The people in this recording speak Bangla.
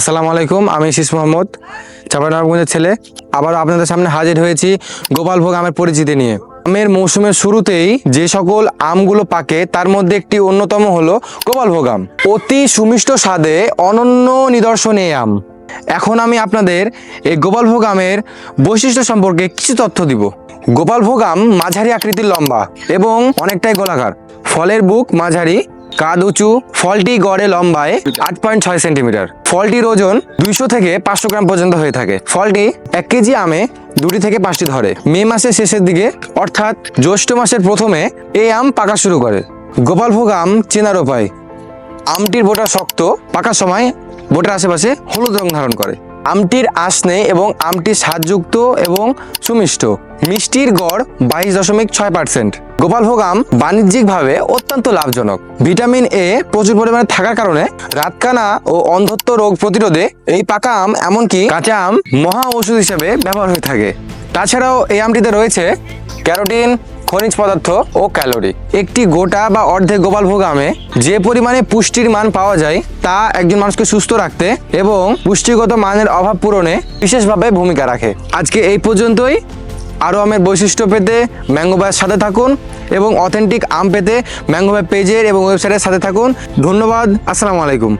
আসসালামু আলাইকুম, আমি শীষ মোহাম্মদ চাপানগঞ্জের ছেলে। আবার আপনাদের সামনে হাজির হয়েছি গোপালভোগ আমের পরিচিতি নিয়ে। আমের মৌসুমের শুরুতেই যে সকল আমগুলো পাকে, তার মধ্যে একটি অন্যতম হলো গোপালভোগ আম। অতি সুমিষ্ট স্বাদে অনন্য নিদর্শন এই আম। এখন আমি আপনাদের এই গোপালভোগ আমের বৈশিষ্ট্য সম্পর্কে কিছু তথ্য দিব। গোপালভোগ আম মাঝারি আকৃতির লম্বা এবং অনেকটাই গোলাকার। ফলের বুক মাঝারি কাদ উঁচু, ফলটি গড়ে লম্বায় আট পয়েন্ট ছয় সেন্টিমিটার ফলটির ওজন দুইশো থেকে পাঁচশো গ্রাম পর্যন্ত হয়ে থাকে। ফলটি এক কেজি আমে দুটি থেকে পাঁচটি ধরে। মে মাসের শেষের দিকে, অর্থাৎ জ্যৈষ্ঠ মাসের প্রথমে এই আম পাকা শুরু করে। গোপালভোগ আম চেনার উপায়। আমটির বোটা শক্ত, পাকার সময় বোটার আশেপাশে হলুদ রং ধারণ করে। আমটির আঁশ নেই এবং আমটি স্বাদযুক্ত এবং সুমিষ্ট। মিষ্টির গড় বাইশ দশমিক ছয় পার্সেন্ট গোপালভোগ আম বাণিজ্যিকভাবে অত্যন্ত লাভজনক। ভিটামিন এ প্রচুর পরিমাণে থাকার কারণে রাতকানা ও অন্ধত্ব রোগ প্রতিরোধে এই পাকা আম এমনকি কাঁচা আম মহা ওষুধ হিসেবে ব্যবহার হয়ে থাকে। তাছাড়াও এই আমটিতে রয়েছে ক্যারোটিন খনিজ পদার্থ ও ক্যালোরি। একটি গোটা বা অর্ধেক গোপালভোগ আমে যে পরিমাণে পুষ্টির মান পাওয়া যায়, তা একজন মানুষকে সুস্থ রাখতে এবং পুষ্টিগত মানের অভাব পূরণে বিশেষভাবে ভূমিকা রাখে। আজকে এই পর্যন্তই। আরও আমের বৈশিষ্ট্য পেতে ম্যাঙ্গো ভাইয়ের সাথে থাকুন এবং অথেন্টিক আম পেতে ম্যাঙ্গো ভাই পেজের এবং ওয়েবসাইটের সাথে থাকুন। ধন্যবাদ। আসসালামু আলাইকুম।